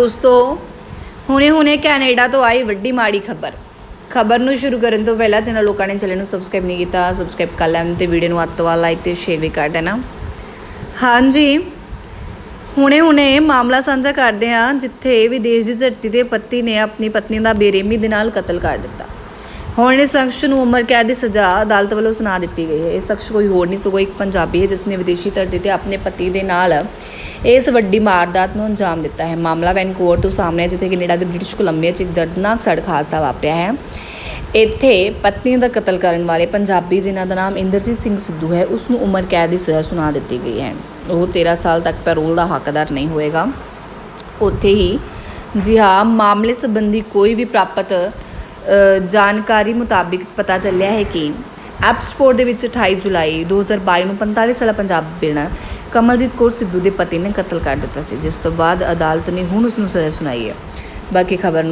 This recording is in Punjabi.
ਦੋਸਤੋ ਹੁਣੇ ਹੁਣੇ ਕੈਨੇਡਾ ਤੋਂ ਆਈ ਵੱਡੀ ਮਾੜੀ ਖਬਰ। ਖਬਰ ਨੂੰ ਸ਼ੁਰੂ ਕਰਨ ਤੋਂ ਪਹਿਲਾਂ ਜਿਹਨਾਂ ਲੋਕਾਂ ਨੇ ਚੈਨਲ ਨੂੰ ਸਬਸਕ੍ਰਾਈਬ ਨਹੀਂ ਕੀਤਾ ਸਬਸਕ੍ਰਾਈਬ ਕਰ ਲੈਣ ਤੇ ਵੀਡੀਓ ਨੂੰ ਅੱਤ ਤੋਂ ਬਾਅਦ ਲਾਈਕ ਤੇ ਸ਼ੇਅਰ ਵੀ ਕਰ ਦੇਣਾ। ਹਾਂਜੀ ਹੁਣੇ ਹੁਣੇ ਮਾਮਲਾ ਸਾਂਝਾ ਕਰਦੇ ਹਾਂ, ਜਿੱਥੇ ਵਿਦੇਸ਼ ਦੀ ਧਰਤੀ ਤੇ ਪਤੀ ਨੇ ਆਪਣੀ ਪਤਨੀ ਦਾ ਬੇਰਹਿਮੀ ਦੇ ਨਾਲ ਕਤਲ ਕਰ ਦਿੱਤਾ। ਹੁਣ ਇਸ ਸ਼ਖਸ ਨੂੰ ਉਮਰ ਕੈਦ ਦੀ ਸਜ਼ਾ ਅਦਾਲਤ ਵੱਲੋਂ ਸੁਣਾ ਦਿੱਤੀ ਗਈ ਹੈ। ਇਹ ਸ਼ਖਸ ਕੋਈ ਹੋਰ ਨਹੀਂ, ਸਗੋਂ ਇੱਕ ਪੰਜਾਬੀ ਹੈ ਜਿਸ ਨੇ ਵਿਦੇਸ਼ੀ ਧਰਤੀ ਤੇ ਆਪਣੇ ਪਤੀ ਦੇ ਨਾਲ ਇਸ ਵੱਡੀ ਵਾਰਦਾਤ ਨੂੰ ਅੰਜਾਮ ਦਿੱਤਾ ਹੈ। ਮਾਮਲਾ ਵੈਨਕੂਵਰ ਤੋਂ ਸਾਹਮਣੇ ਹੈ, ਜਿੱਥੇ ਕੈਨੇਡਾ ਦੇ ਬ੍ਰਿਟਿਸ਼ ਕੋਲੰਬੀਆ 'ਚ ਇੱਕ ਦਰਦਨਾਕ ਸੜਕ ਹਾਦਸਾ ਵਾਪਰਿਆ ਹੈ। ਇੱਥੇ ਪਤਨੀ ਦਾ ਕਤਲ ਕਰਨ ਵਾਲੇ ਪੰਜਾਬੀ ਜਿਨ੍ਹਾਂ ਦਾ ਨਾਮ ਇੰਦਰਜੀਤ ਸਿੰਘ ਸਿੱਧੂ ਹੈ ਉਸ ਨੂੰ ਉਮਰ ਕੈਦ ਦੀ ਸਜ਼ਾ ਸੁਣਾ ਦਿੱਤੀ ਗਈ ਹੈ। ਉਹ 13 ਸਾਲ ਤੱਕ ਪੈਰੋਲ ਦਾ ਹੱਕਦਾਰ ਨਹੀਂ ਹੋਏਗਾ। ਉੱਥੇ ਹੀ ਜੀ ਹਾਂ ਮਾਮਲੇ ਸੰਬੰਧੀ ਕੋਈ ਵੀ ਪ੍ਰਾਪਤ ਜਾਣਕਾਰੀ ਮੁਤਾਬਿਕ ਪਤਾ ਚੱਲਿਆ ਹੈ ਕਿ ਐਪਸਫੋਰਡ ਦੇ ਵਿੱਚ 28 ਜੁਲਾਈ 2022 ਨੂੰ 45 ਸਾਲਾ ਪੰਜਾਬਣ ਕਮਲਜੀਤ ਕੌਰ ਸਿੱਧੂ ਦੇ ਪਤੀ ਨੇ ਕਤਲ ਕਰ ਦਿੱਤਾ ਸੀ, ਜਿਸ ਤੋਂ ਬਾਅਦ ਅਦਾਲਤ ਨੇ ਹੁਣ ਉਸ ਨੂੰ ਸਜ਼ਾ ਸੁਣਾਈ ਹੈ। ਬਾਕੀ ਖਬਰ